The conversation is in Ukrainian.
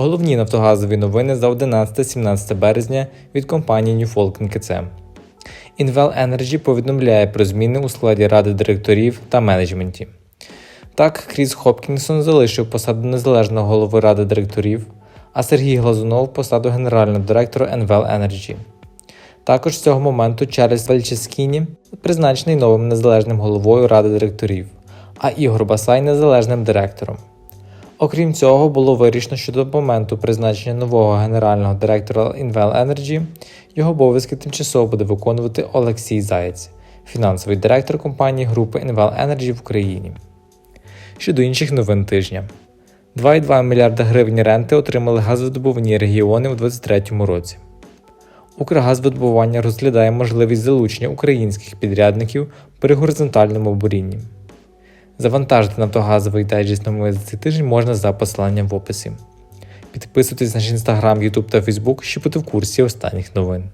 Головні нафтогазові новини за 11-17 березня від компанії New Falcon KC. Invel Energy повідомляє про зміни у складі ради директорів та менеджменті. Так, Кріс Хопкінсон залишив посаду незалежного голови ради директорів, а Сергій Глазунов посаду генерального директора Envel Energy. Також з цього моменту Чарльз Вальческіні призначений новим незалежним головою ради директорів, а Ігор Басай незалежним директором. Окрім цього, було вирішено, що до моменту призначення нового генерального директора Invel Energy його обов'язки тимчасово буде виконувати Олексій Заєць, фінансовий директор компанії групи Invel Energy в Україні. Щодо інших новин тижня. 2,2 мільярда гривень ренти отримали газовидобувні регіони у 2023 році. Укргазвидобування розглядає можливість залучення українських підрядників при горизонтальному бурінні. Завантажити нафтогазовий дайджест новини за цей тиждень можна за посиланням в описі. Підписуйтесь на наш інстаграм, Ютуб та Фейсбук, щоб бути в курсі останніх новин.